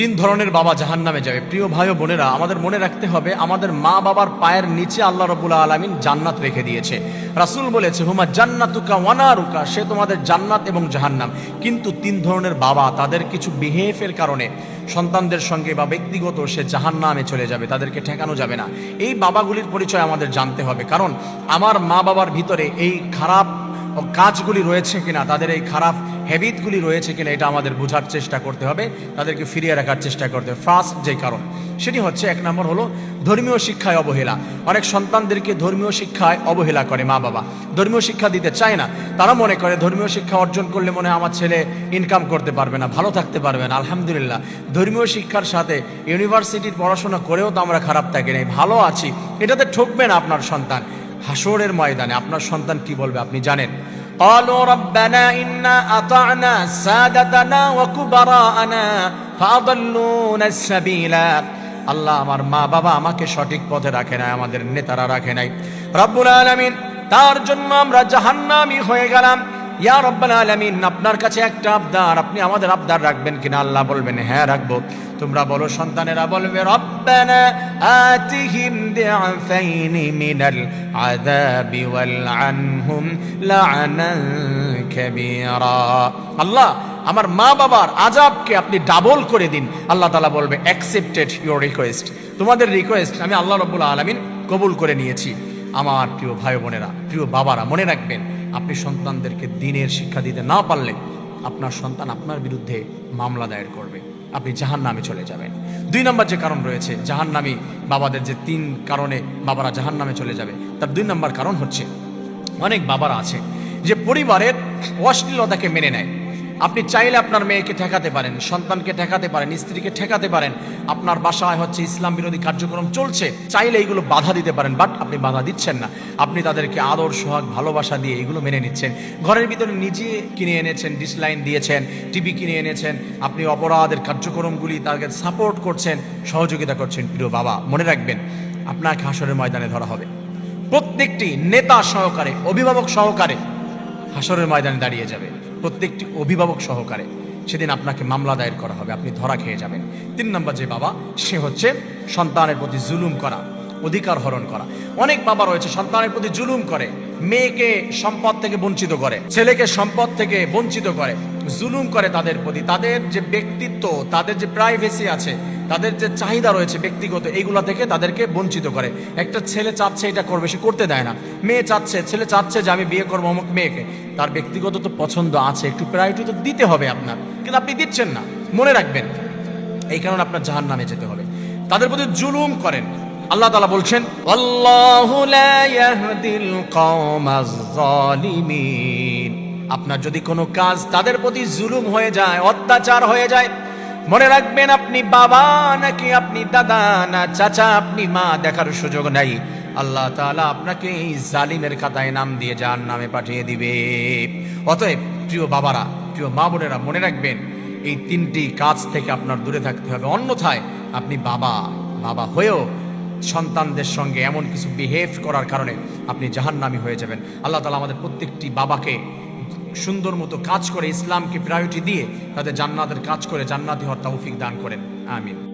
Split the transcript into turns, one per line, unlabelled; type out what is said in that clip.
তিন ধরনের বাবা জাহান নামে যাবে। প্রিয় ভাই বোনেরা, আমাদের মনে রাখতে হবে, আমাদের মা বাবার পায়ের নিচে আল্লাহ রবুল্লা আলমিন জান্নাত রেখে দিয়েছে। রাসুল বলেছে, হুমা জান্নাতুকা ওয়ানারুকা সে তোমাদের জান্নাত এবং জাহান্নাম। কিন্তু তিন ধরনের বাবা, তাদের কিছু বিহেভের কারণে সন্তানদের সঙ্গে বা ব্যক্তিগত সে জাহান্নামে চলে যাবে, তাদেরকে ঠেকানো যাবে না। এই বাবাগুলির পরিচয় আমাদের জানতে হবে, কারণ আমার মা বাবার ভিতরে এই খারাপ কাজগুলি রয়েছে কিনা, তাদের এই খারাপ হ্যাবিটগুলি রয়েছে কিনা এটা আমাদের বোঝার চেষ্টা করতে হবে, তাদেরকে ফিরিয়ে রাখার চেষ্টা করতে হবে। ফার্স্ট যে কারণ, সেটি হচ্ছে এক নম্বর হলো ধর্মীয় শিক্ষায় অবহেলা। অনেক সন্তানদেরকে ধর্মীয় শিক্ষায় অবহেলা করে মা বাবা। ধর্মীয় শিক্ষা দিতে চায় না। তারা মনে করে ধর্মীয় শিক্ষা অর্জন করলে মনে আমার ছেলে ইনকাম করতে পারবে না, ভালো থাকতে পারবে না, আলহামদুলিল্লাহ। ধর্মীয় শিক্ষার সাথে ইউনিভার্সিটির পড়াশোনা করেও তো আমরা খারাপ থাকি নাই, ভালো আছি। এটাতে ঠকবে না আপনার সন্তান। হাসরের ময়দানে আপনার সন্তান কি বলবে আপনি জানেন। قالوا ربنا إنا أطعنا سادتنا وكبراءنا فأضلونا السبيل আল্লাহ আমার মা বাবা আমাকে সঠিক পথে রাখে নাই আমাদের নেতারা রাখে নাই রব্বুল আলামিন তার জন্য আমরা জাহান্নামী হয়ে গেলাম ইয়া রব্বাল আলামিন, আপনার কাছে একটা আবদার, আপনি আমাদের আবদার রাখবেন কিনা? আল্লাহ বলবেন হ্যাঁ রাখব। তোমরা বলো, সন্তানেরা বলবে, রব্বানা আতিহিম দিআফাইন মিনাল আযাবি ওয়াল আনহুম লা'নান কাবীরা। আল্লাহ, আমার মা বাবার আজাবকে আপনি ডাবল করে দিন। আল্লাহ তাআলা বলবে অ্যাকসেপ্টেড ইওর রিকোয়েস্ট তোমাদের রিকোয়েস্ট আমি আল্লাহ রব্বুল আলামিন কবুল করে নিয়েছি। আমার প্রিয় ভাই বোনেরা, প্রিয় বাবারা, মনে রাখবেন আপনি সন্তানদেরকে দিনের শিক্ষা দিতে না পারলে আপনার সন্তান আপনার বিরুদ্ধে মামলা দায়ের করবে। আপনি জাহান নামে চলে যাবেন। দুই নম্বর যে কারণ রয়েছে জাহান নামি বাবাদের যে তিন কারণে বাবারা জাহান নামে চলে যাবে, তার দুই নম্বর কারণ হচ্ছে, অনেক বাবারা আছে যে পরিবারের অশ্লীলতাকে মেনে নেয়। আপনি চাইলে আপনার মেয়েকে ঠেকাতে পারেন, সন্তানকে ঠেকাতে পারেন, স্ত্রীকে ঠেকাতে পারেন। আপনার বাসায় হচ্ছে ইসলাম বিরোধী কার্যক্রম চলছে, চাইলে এইগুলো বাধা দিতে পারেন, বাট আপনি বাধা দিচ্ছেন না। আপনি তাদেরকে আদর, সোহাগ, ভালোবাসা দিয়ে এগুলো মেনে নিচ্ছেন। ঘরের ভিতরে নিজে কিনে এনেছেন ডিসলাইন দিয়েছেন, টিভি কিনে এনেছেন, আপনি অপরাধের কার্যক্রমগুলি তাকে সাপোর্ট করছেন, সহযোগিতা করছেন প্রিয় বাবা। মনে রাখবেন, আপনাকে হাসরের ময়দানে ধরা হবে। প্রত্যেকটি নেতা সহকারে, অভিভাবক সহকারে হাসরের ময়দানে দাঁড়িয়ে যাবে। প্রত্যেকটি অভিভাবক সহকারে সেদিন আপনাকে মামলা দায়ের করা হবে, আপনি ধরা খেয়ে যাবেন। তিন নম্বর যে বাবা, সে হচ্ছে সন্তানের প্রতি জুলুম করা, অধিকার হরণ করা। অনেক বাবা রয়েছে সন্তানের প্রতি জুলুম করে, মেয়েকে সম্পদ থেকে বঞ্চিত করে, ছেলেকে সম্পদ থেকে বঞ্চিত করে, জুলুম করে তাদের প্রতি। তাদের যে ব্যক্তিত্ব, তাদের যে প্রাইভেসি আছে তাদের যে চাহিদা রয়েছে ব্যক্তিগত, এইগুলা থেকে তাদেরকে বঞ্চিত করে। একটা ছেলে চাচ্ছে এটা করবে, সে করতে দেয় না। মেয়ে চাচ্ছে, ছেলে চাচ্ছে যে আমি বিয়ে করব অমুক মেয়েকে। তার ব্যক্তিগত তো পছন্দ আছে, একটু প্রায়োরিটি তো দিতে হবে আপনার। কিন্তু আপনি দিচ্ছেন না, মনে রাখবেন। এই কারণে আপনার জাহান নামে যেতে হবে। তাদের প্রতি জুলুম করেন। আল্লাহ তালা বলছেন আপনার যদি কোনো কাজ তাদের প্রতি জুলুম হয়ে যায়, অত্যাচার হয়ে যায় মনে রাখবেন, আপনি বাবা নাকি আপনি দাদা না চাচা, আপনি মা দেখার সুযোগ নাই। আল্লাহ তাআলা আপনাকে এই জালিমের খাতায় নাম দিয়ে যার নামে পাঠিয়ে দিবে। অতএব প্রিয় বাবারা, প্রিয় মা বোনেরা, মনে রাখবেন, এই তিনটি কাজ থেকে আপনার দূরে থাকতে হবে। অন্যথায় আপনি বাবা বাবা হয়েও সন্তানদের সঙ্গে এমন কিছু বিহেভ করার কারণে আপনি জাহান্নামি হয়ে যাবেন। আল্লাহ তালা আমাদের প্রত্যেকটি বাবাকে সুন্দর মতো কাজ করে ইসলামকে প্রায়োরিটি দিয়ে তাদের জান্নাতের কাজ করে জান্নাতি হওয়ার তৌফিক দান করেন। আমিন।